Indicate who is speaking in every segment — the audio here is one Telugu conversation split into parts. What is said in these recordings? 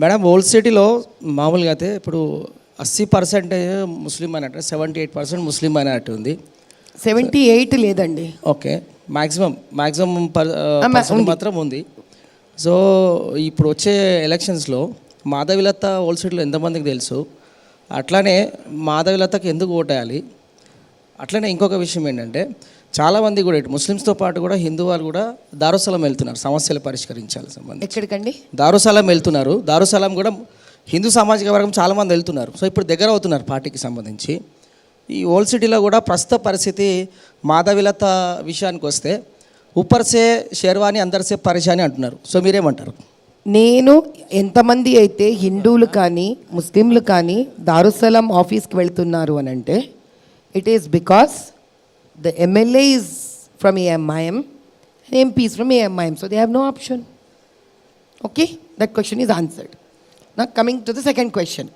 Speaker 1: మేడం ఓల్డ్ సిటీలో మామూలుగా అయితే ఇప్పుడు Assi percentage Muslim minority seventy eight percent Muslim minority ఉంది.
Speaker 2: సెవెంటీ ఎయిట్ లేదండి.
Speaker 1: Okay maximum maximum percent. మాత్రం ఉంది. సో ఇప్పుడు వచ్చే ఎలక్షన్స్లో మాధవిలత ఓల్డ్ సిటీలో ఎంతమందికి తెలుసు? అట్లానే మాధవిలతకి ఎందుకు ఓటేయాలి? అట్లనే ఇంకొక విషయం ఏంటంటే చాలామంది కూడా ఇటు ముస్లిమ్స్తో పాటు కూడా హిందూ వాళ్ళు కూడా దారుసలం వెళ్తున్నారు సమస్యలు పరిష్కరించాలి సంబంధించి.
Speaker 2: ఎక్కడికండి?
Speaker 1: దారుసలాం వెళ్తున్నారు. దారుసలాం కూడా హిందూ సామాజిక వర్గం చాలామంది వెళ్తున్నారు. సో ఇప్పుడు దగ్గర అవుతున్నారు పార్టీకి సంబంధించి. ఈ ఓల్డ్ సిటీలో కూడా ప్రస్తుత పరిస్థితి మాధవిలత విషయానికి వస్తే ఉప్పర్సే షేర్వాణి అందరిసే పరిశాని అంటున్నారు. సో మీరేమంటారు?
Speaker 2: నేను ఎంతమంది అయితే హిందువులు కానీ ముస్లింలు కానీ దారుసలం ఆఫీస్కి వెళ్తున్నారు అని అంటే it is because the MLA is from AIMIM MPs from AMIM, so they have no option okay that question is answered Now coming to the second question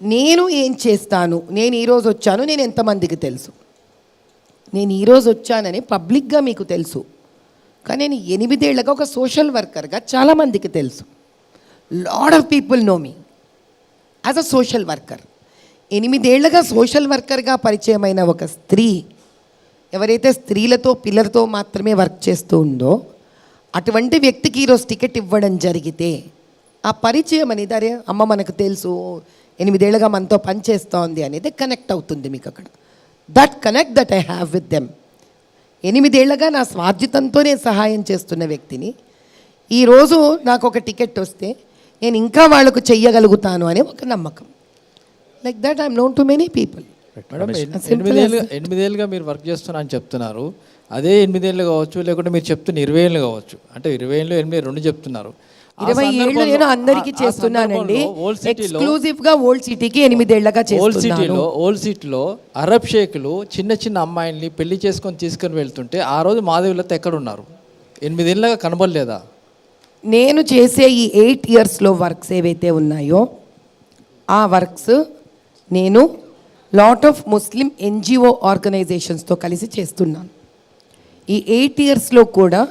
Speaker 2: నేను ఏం చేస్తాను? నేను ఈరోజు వచ్చాను నేను ఎంతమందికి తెలుసు? నేను ఈరోజు వచ్చానని పబ్లిక్గా మీకు తెలుసు. కానీ నేను ఎనిమిదేళ్ళగా ఒక సోషల్ వర్కర్గా చాలామందికి తెలుసు. Lot of people know me as a social worker ఎనిమిదేళ్ళుగా social వర్కర్గా పరిచయమైన ఒక స్త్రీ ఎవరైతే స్త్రీలతో పిల్లలతో మాత్రమే వర్క్ చేస్తూ ఉందో అటువంటి వ్యక్తికి ఈరోజు టికెట్ ఇవ్వడం జరిగితే ఆ పరిచయం అనేది అరే అమ్మ మనకు తెలుసు ఎనిమిదేళ్ళుగా మనతో పనిచేస్తోంది అనేది కనెక్ట్ అవుతుంది మీకు అక్కడ. That connect that I have with them ఎనిమిదేళ్ళుగా నా స్వార్జితంతో సహాయం చేస్తున్న వ్యక్తిని ఈరోజు నాకు ఒక టికెట్ వస్తే నేను ఇంకా వాళ్ళకు చెయ్యగలుగుతాను అనే ఒక నమ్మకం. Like that I'm known to many people
Speaker 3: ఎనిమిదేళ్ళు ఎనిమిదేళ్ళుగా మీరు వర్క్ చేస్తున్నా అని చెప్తున్నారు. అదే ఎనిమిదేళ్ళు కావచ్చు లేకుంటే మీరు చెప్తున్న ఇరవై ఏళ్ళు కావచ్చు. అంటే ఇరవై ఏళ్ళు ఎనిమిది రెండు చెప్తున్నారు.
Speaker 2: ఇరవై ఏళ్ళు నేను అందరికీ చేస్తున్నానండి.
Speaker 3: సందర్భంలో ఓల్డ్ సిటీలో
Speaker 2: ఎక్స్క్లూజివ్గా ఓల్డ్ సిటీకి ఎనిమిదేళ్ళగా
Speaker 3: ఓల్డ్
Speaker 2: చేస్తున్నాను.
Speaker 3: సిటీలో ఓల్డ్ సిటీలో అరబ్ షేకులు చిన్న చిన్న అమ్మాయిల్ని పెళ్ళి చేసుకొని తీసుకొని వెళ్తుంటే ఆ రోజు మాధవిలత ఎక్కడ ఉన్నారు ఎనిమిదేళ్ళగా కనబడలేదా?
Speaker 2: నేను చేసే ఈ ఎయిట్ ఇయర్స్లో వర్క్స్ ఏవైతే ఉన్నాయో ఆ వర్క్స్ నేను లాట్ ఆఫ్ ముస్లిం ఎన్జిఓ ఆర్గనైజేషన్స్తో కలిసి చేస్తున్నాను. ఈ ఎయిట్ ఇయర్స్లో కూడా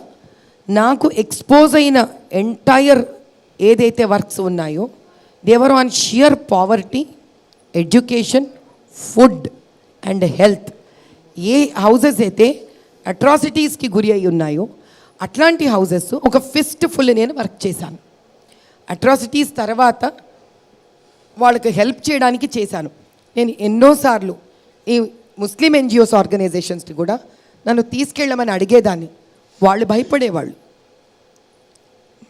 Speaker 2: నాకు ఎక్స్పోజ్ అయిన ఎంటైర్ ఏదైతే వర్క్స్ ఉన్నాయో they're on sheer poverty education food and health A houses అయితే అట్రాసిటీస్కి గురి అయి ఉన్నాయో అట్లాంటి హౌజెస్ ఒక ఫిస్ట్ ఫుల్ నేను వర్క్ చేశాను. అట్రాసిటీస్ తర్వాత వాళ్ళకి హెల్ప్ చేయడానికి చేశాను. నేను ఎన్నోసార్లు ఈ ముస్లిం ఎన్జిఓస్ ఆర్గనైజేషన్స్ని కూడా నన్ను తీసుకెళ్ళమని అడిగేదాన్ని. వాళ్ళు భయపడేవాళ్ళు.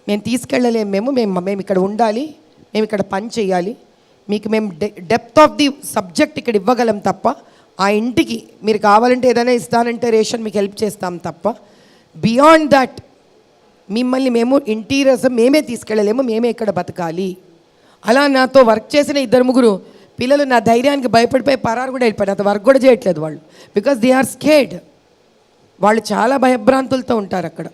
Speaker 2: మేము తీసుకెళ్ళలేము మేము మేము మేము ఇక్కడ ఉండాలి మేము ఇక్కడ పని చేయాలి మీకు మేము డె డెప్త్ ఆఫ్ ది సబ్జెక్ట్ ఇక్కడ ఇవ్వగలం తప్ప ఆ ఇంటికి మీరు కావాలంటే ఏదైనా ఇస్తానంటే రేషన్ మీకు హెల్ప్ చేస్తాం తప్ప బియాండ్ దట్ మిమ్మల్ని మేము ఇంటీరియర్స్ మేమే తీసుకెళ్ళలేము మేమే ఇక్కడ బతకాలి. అలా నాతో వర్క్ చేసిన ఇద్దరు ముగ్గురు పిల్లలు నా ధైర్యానికి భయపడిపోయి పరారు కూడా వెళ్ళిపోయారు. అంత వర్క్ కూడా చేయట్లేదు వాళ్ళు. బికాస్ దే ఆర్ స్కేడ్ వాళ్ళు చాలా భయభ్రాంతులతో ఉంటారు అక్కడ.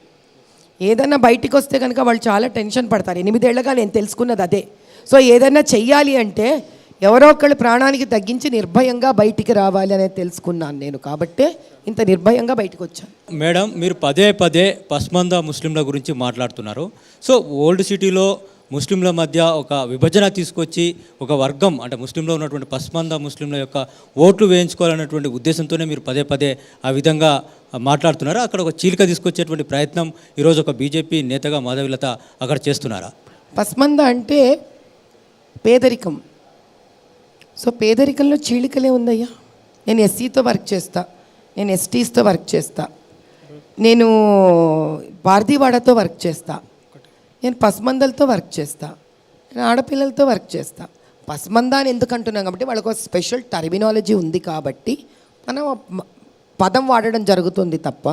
Speaker 2: ఏదన్నా బయటికి వస్తే కనుక వాళ్ళు చాలా టెన్షన్ పడతారు. ఎనిమిదేళ్ళగా నేను తెలుసుకున్నది అదే. సో ఏదన్నా చెయ్యాలి అంటే ఎవరో ఒకళ్ళు ప్రాణానికి తగ్గించి నిర్భయంగా బయటికి రావాలి అనేది తెలుసుకున్నాను నేను. కాబట్టే ఇంత నిర్భయంగా బయటకు వచ్చాను.
Speaker 4: మేడం మీరు పదే పదే పస్మంద ముస్లింల గురించి మాట్లాడుతున్నారు. సో ఓల్డ్ సిటీలో ముస్లింల మధ్య ఒక విభజన తీసుకొచ్చి ఒక వర్గం అంటే ముస్లింలో ఉన్నటువంటి పస్మంద ముస్లింల యొక్క ఓట్లు వేయించుకోవాలన్నటువంటి ఉద్దేశంతోనే మీరు పదే పదే ఆ విధంగా మాట్లాడుతున్నారు? అక్కడ ఒక చీలిక తీసుకొచ్చేటువంటి ప్రయత్నం ఈరోజు ఒక బీజేపీ నేతగా మాధవిలత అక్కడ చేస్తున్నారా?
Speaker 2: పస్మంద అంటే పేదరికం. సో పేదరికంలో చీలికలే ఉందయ్యా. నేను ఎస్సీతో వర్క్ చేస్తా. నేను ఎస్టీస్తో వర్క్ చేస్తా. నేను భారతీవాడతో వర్క్ చేస్తాను నేను పసిమందలతో వర్క్ చేస్తా. నేను ఆడపిల్లలతో వర్క్ చేస్తా. పసిమంద అని ఎందుకు అంటున్నాం కాబట్టి వాళ్ళకు ఒక స్పెషల్ టర్మినాలజీ ఉంది కాబట్టి మనం పదం వాడడం జరుగుతుంది తప్ప